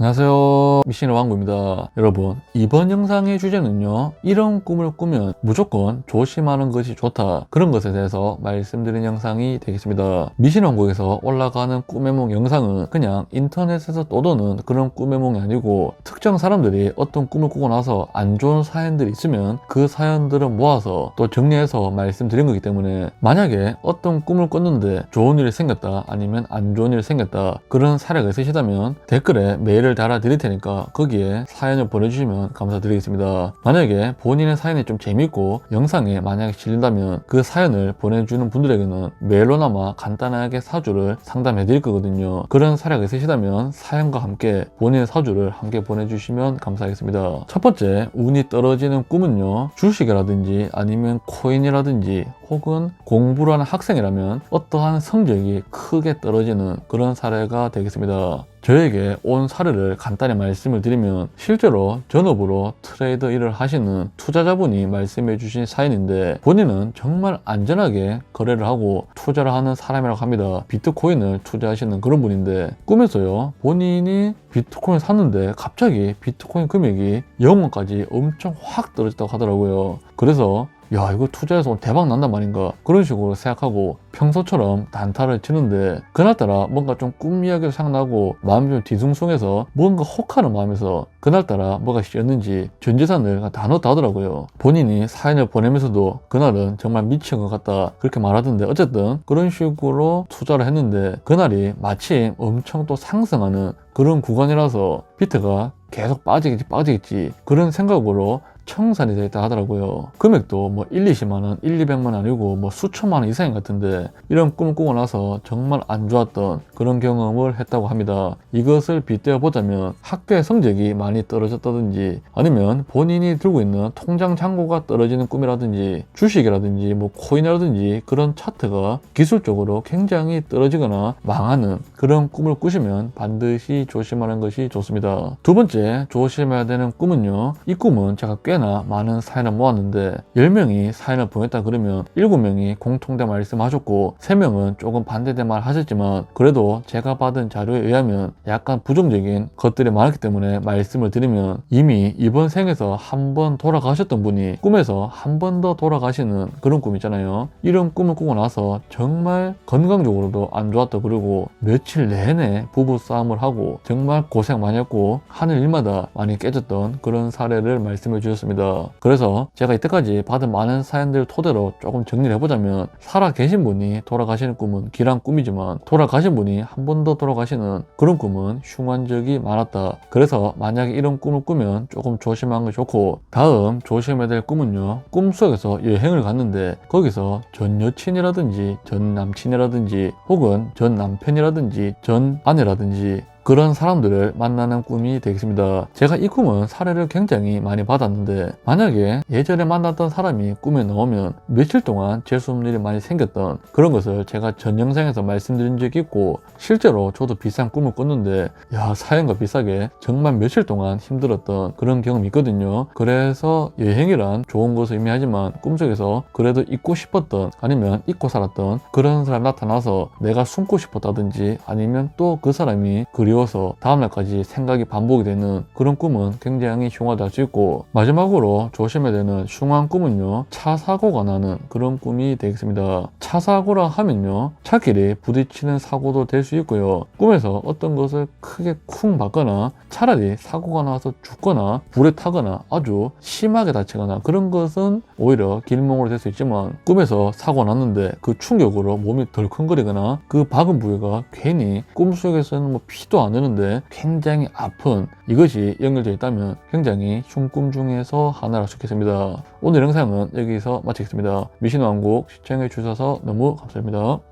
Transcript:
안녕하세요 미신의 왕구입니다. 여러분 이번 영상의 주제는요 이런 꿈을 꾸면 무조건 조심하는 것이 좋다. 그런 것에 대해서 말씀드린 영상이 되겠습니다. 미신 왕국에서 올라가는 꿈의 몽 영상은 그냥 인터넷에서 떠도는 그런 꿈의 몽이 아니고 특정 사람들이 어떤 꿈을 꾸고 나서 안 좋은 사연들이 있으면 그 사연들을 모아서 또 정리해서 말씀드린 거기 때문에 만약에 어떤 꿈을 꿨는데 좋은 일이 생겼다 아니면 안 좋은 일이 생겼다 그런 사례가 있으시다면 댓글에 메일을 달아 드릴 테니까 거기에 사연을 보내주시면 감사드리겠습니다. 만약에 본인의 사연이 좀 재밌고 영상에 만약에 실린다면 그 사연을 보내주는 분들에게는 메일로나마 간단하게 사주를 상담해 드릴 거거든요. 그런 사례가 있으시다면 사연과 함께 본인의 사주를 함께 보내주시면 감사하겠습니다. 첫 번째 운이 떨어지는 꿈은요 주식이라든지 아니면 코인이라든지 혹은 공부를 하는 학생이라면 어떠한 성적이 크게 떨어지는 그런 사례가 되겠습니다. 저에게 온 사례를 간단히 말씀을 드리면 실제로 전업으로 트레이더 일을 하시는 투자자분이 말씀해 주신 사연인데 본인은 정말 안전하게 거래를 하고 투자를 하는 사람이라고 합니다. 비트코인을 투자하시는 그런 분인데 꿈에서요 본인이 비트코인 샀는데 갑자기 비트코인 금액이 0원까지 엄청 확 떨어졌다고 하더라고요. 그래서 야 이거 투자해서 대박 난단 말인가? 그런 식으로 생각하고 평소처럼 단타를 치는데 그날따라 뭔가 좀 꿈 이야기도 생각나고 마음이 좀 뒤숭숭해서 뭔가 혹하는 마음에서 그날따라 뭐가 씌었는지 전 재산을 다 넣었다 하더라고요. 본인이 사연을 보내면서도 그날은 정말 미친 것 같다 그렇게 말하던데 어쨌든 그런 식으로 투자를 했는데 그날이 마침 엄청 또 상승하는 그런 구간이라서 비트가 계속 빠지겠지 빠지겠지 그런 생각으로 청산이 되어 있다 하더라고요. 금액도 뭐 1, 20만 원, 1, 200만 원 아니고 뭐 수천만 원 이상인 것 같은데 이런 꿈을 꾸고 나서 정말 안 좋았던 그런 경험을 했다고 합니다. 이것을 빗대어 보자면 학교의 성적이 많이 떨어졌다든지 아니면 본인이 들고 있는 통장 잔고가 떨어지는 꿈이라든지 주식이라든지 뭐 코인이라든지 그런 차트가 기술적으로 굉장히 떨어지거나 망하는 그런 꿈을 꾸시면 반드시 조심하는 것이 좋습니다. 두 번째 조심해야 되는 꿈은요. 이 꿈은 제가 꽤나 많은 사연을 모았는데 10명이 사연을 보냈다 그러면 7명이 공통된 말씀하셨고 3명은 조금 반대된 말 하셨지만 그래도 제가 받은 자료에 의하면 약간 부정적인 것들이 많았기 때문에 말씀을 드리면 이미 이번 생에서 한 번 돌아가셨던 분이 꿈에서 한 번 더 돌아가시는 그런 꿈 있잖아요. 이런 꿈을 꾸고 나서 정말 건강적으로도 안 좋았다 그러고 며칠 내내 부부 싸움을 하고 정말 고생 많이 했고 하는 일마다 많이 깨졌던 그런 사례를 말씀해 주셨습니다. 그래서 제가 이때까지 받은 많은 사연들 토대로 조금 정리를 해보자면 살아 계신 분이 돌아가시는 꿈은 길한 꿈이지만 돌아가신 분이 한 번 더 돌아가시는 그런 꿈은 흉한 적이 많았다. 그래서 만약에 이런 꿈을 꾸면 조금 조심하는 게 좋고 다음 조심해야 될 꿈은요. 꿈속에서 여행을 갔는데 거기서 전 여친이라든지 전 남친이라든지 혹은 전 남편이라든지 전 아내라든지 그런 사람들을 만나는 꿈이 되겠습니다. 제가 이 꿈은 사례를 굉장히 많이 받았는데 만약에 예전에 만났던 사람이 꿈에 나오면 며칠 동안 재수 없는 일이 많이 생겼던 그런 것을 제가 전 영상에서 말씀드린 적이 있고 실제로 저도 비싼 꿈을 꿨는데 야 사연과 비싸게 정말 며칠 동안 힘들었던 그런 경험이 있거든요. 그래서 여행이란 좋은 것을 의미하지만 꿈속에서 그래도 잊고 싶었던 아니면 잊고 살았던 그런 사람이 나타나서 내가 숨고 싶었다든지 아니면 또 그 사람이 그리 워서 다음날까지 생각이 반복이 되는 그런 꿈은 굉장히 흉하다 있고 마지막으로 조심해야 되는 흉한 꿈은요 차 사고가 나는 그런 꿈이 되겠습니다. 차 사고라 하면요 차끼리 부딪히는 사고도 될 수 있고요. 꿈에서 어떤 것을 크게 쿵 맞거나 차라리 사고가 나서 죽거나 불에 타거나 아주 심하게 다치거나 그런 것은 오히려 길몽으로 될 수 있지만 꿈에서 사고 났는데 그 충격으로 몸이 덜컹거리거나 그 박은 부위가 괜히 꿈속에서는 뭐 피도 안 흐는데 굉장히 아픈 이것이 연결되어 있다면 굉장히 흉꿈 중에서 하나라 좋겠습니다. 오늘 영상은 여기서 마치겠습니다. 미신왕국 시청해 주셔서 너무 감사합니다.